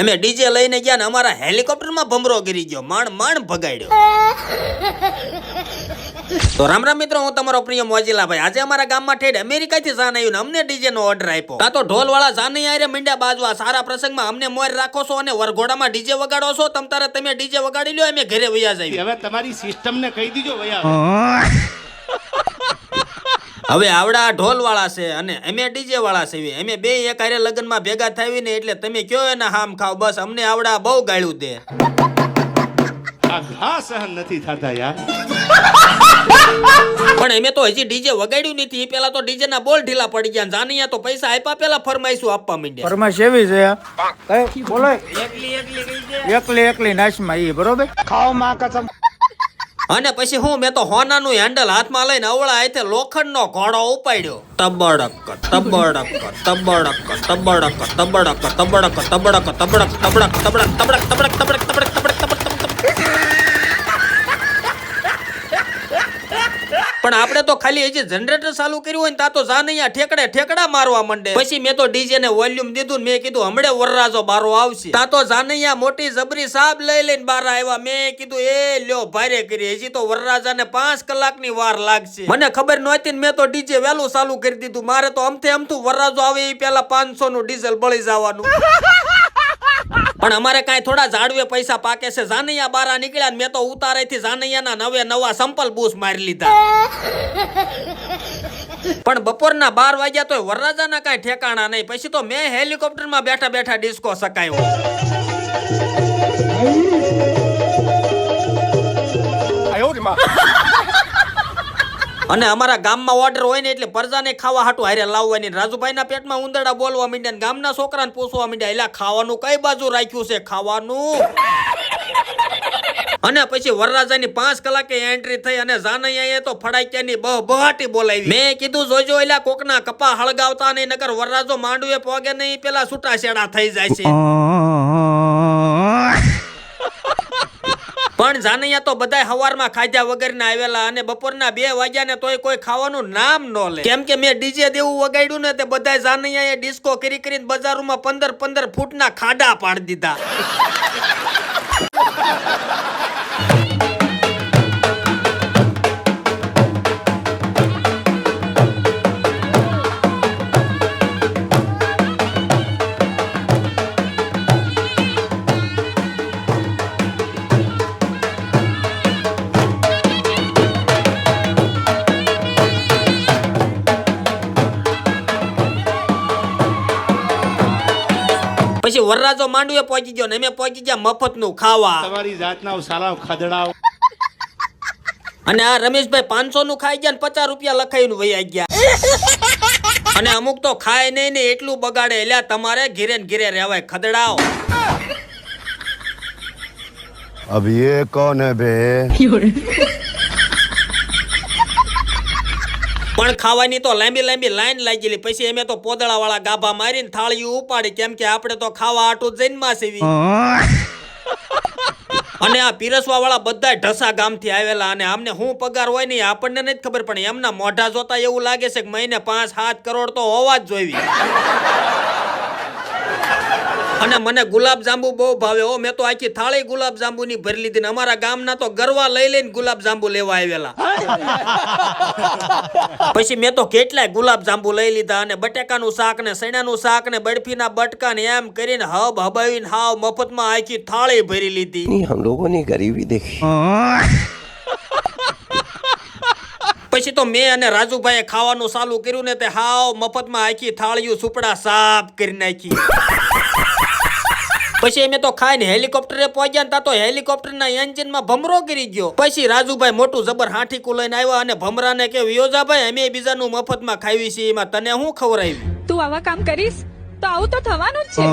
અમે ડીજે લઈને ગયા ને અમારા હેલિકોપ્ટરમાં ભમરો ગીરી ગયો. માણ માણ ભગાડ્યો. તો રામ રામ મિત્રો હું તમારો પ્રિય મોજીલા ભાઈ આજે અમારા ગામમાં ઠેડ અમેરિકાથી જાન આવ્યું ને અમને ડીજે નો ઓર્ડર આપ્યો. કાં તો ઢોલ વાળા જાની આરે મીંડા બાજવા સારા પ્રસંગમાં અમને મોર રાખો છો અને વરઘોડામાં ડીજે વગાડો છો? તમ તારે તમે ડીજે વગાડી લ્યો અમે ઘરે વયા જઈએ. હવે તમારી સિસ્ટમ ને કહી દીજો ભૈયા હવે આવડા ઢોલ વાળા છે અને અમે ડીજે વાળા છે. અમે બે એક હારે લગ્નમાં ભેગા થાવી ને એટલે તમે કયો એના હામ ખાવ? બસ અમને આવડા બહુ ગાળ્યું દે આ ઘા સહન નથી થતા યાર. પણ અમે તો હજી ડીજે વગાડ્યું નથી. પેલા તો ડીજે ના બોલ ઢીલા પડી ગયા. જાનિયા તો પૈસા આપ્યા પેલા ફરમાઈશું આપવા માંડ્યા ફરમાઈશ એવી છે કઈ બોલો? એકલી એકલી નાશમાં એ બરોબર? અને પછી હું મેં તો હોનાનું હેન્ડલ હાથમાં લઈને અવળા હાથે લોખંડનો ઘોડો ઉપાડ્યો તબડક તબડક તબડક તબડક તબડક તબડક તબડક તબડક તબડક તબડક તબડક તબડક તબડક પણ આપણે તો ખાલી હજી જનરેટર ચાલુ કર્યું હોય ને તા તો જાનૈયા ઠેકડે ઠેકડા મારવા માંડે. પછી મેં તો ડીજે ને વોલ્યુમ દીધું મેં કીધું હમણે વરરાજો બારો આવશે. તા તો જાનૈયા મોટી જબરી સાબ લઈ લઈને બાર આવ્યા. મેં કીધું, એ લ્યો, ભારે કરી. હજી તો વરરાજાને પાંચ કલાકની વાર લાગશે. મને ખબર નહોતી મેં તો ડીજે વહેલું ચાલુ કરી દીધું. મારે તો અમથે અમથું વરરાજો આવે એ પેલા પાંચસો નું ડીઝલ બળી જવાનું. પણ અમારે કાંઈ થોડા ઝાડવે પૈસા પાકે છે. જાનૈયા બારા નીકળ્યા મેં તો ઉતારેથી જાનૈયાના નવે નવા સંપલ બૂસ મારી લીધા. પણ બપોરના બાર વાગ્યા તો વરરાજાના કાંઈ ઠેકાણા નહીં. પછી તો મેં હેલિકોપ્ટરમાં બેઠા બેઠા ડિસ્કો સકાયો. અને અમારા ગામમાં ઓર્ડર હોય ને એટલે પરજાને ખાવા હાટું હારે લાવવાની. રાજુભાઈના પેટમાં ઉંદરડા બોલવા માંડ્યા ગામના છોકરાને પૂછવા માંડ્યા એટલે ખાવાનું કઈ બાજુ રાખ્યું છે? ખાવાનું? અને પછી વરરાજાની પાંચ કલાકે એન્ટ્રી થઈ અને જાનૈયાએ તો ફડાક્યાની બહ બહાટી બોલાવી. મેં કીધું, જોજો, એલા, કોકના કપા હળગાવતા નહીં નગર વરરાજો માંડવે પોગે નહીં, પેલા છૂટા છેડા થઈ જાય છે. પણ જાનૈયા તો બધા હવારમાં ખાધ્યા વગરના આવેલા અને બપોરના બે વાગ્યા ને તોય કોઈ ખાવાનું નામ ન લે. કેમ કે મેં ડીજે દેવું વગાડ્યું ને તે બધા જાનૈયાએ ડિસ્કો કરી કરીને બજારોમાં પંદર પંદર ફૂટના ખાડા પાડી દીધા. પછી વરરાજો માંડવે પહોંચી ગયો ને અમે પહોંચી ગયા મફતનું ખાવા. તમારી જાતના સાલા ખાદડા અને આ રમેશભાઈ પાંચસો નું ખાઈ ગયા ને પચાસ રૂપિયા લખાઈ લખાઈને વહી ગયા. અને અમુક તો ખાય નહીં ને એટલું બગાડે. એટલે તમારે ઘીરે ને ઘીરે રહેવાય. ખદડાવ. અબ યે કોન હે બે પણ ખાવાની તો લાંબી લાંબી લાઈન લાગેલી. પછી અમે તો પોદળા વાળા ગાભા મારીને થાળી ઉપાડી. કેમ કે આપણે તો ખાવા આટું જઈને માં સેવી અને આ પીરસવા વાળા બધા ઢસા ગામથી આવેલા અને આમને શું પગાર હોય નહીં આપણને નથી ખબર પણ એમના મોઢા જોતા એવું લાગે છે કે મહિને પાંચ સાત કરોડ તો હોવા જ જોઈવી અને મને ગુલાબજાંબુ બહુ ભાવે. હો મેં તો આખી થાળી ગુલાબજાંબુની ભરી લીધી ને અમારા ગામના તો ગરવા લઈ લઈને ગુલાબજાંબુ લેવા આવેલા. પછી મેં તો કેટલાય ગુલાબજાંબુ લઈ લીધા અને બટેકાનું શાક ને સૈણાનું શાક ને બરફીના બટકા ને એમ કરીને હબ હબાવીને હાવ મફતમાં આખી થાળી ભરી લીધી. હમ લોકોની ગરીબી દેખી. પછી તો મેં અને રાજુભાઈ ખાવાનું ચાલુ કર્યું ને તે હાવ મફતમાં આખી થાળીયું સુપડા સાફ કરી નાખી. પછી અમે તો ખાઈને હેલિકોપ્ટરે પહોંચ્યા ને તા તો હેલિકોપ્ટરના એન્જિનમાં ભમરો કરી ગયો. પછી રાજુભાઈ મોટું જબર હાંઠીકું લઈને આવ્યા અને ભમરાને કે યોજાભાઈ અમે બીજાનું મફતમાં ખાવી છીએ એમાં તને હું ખવડાવી તું આવા કામ કરીશ? તો આવું તો થવાનું જ છે.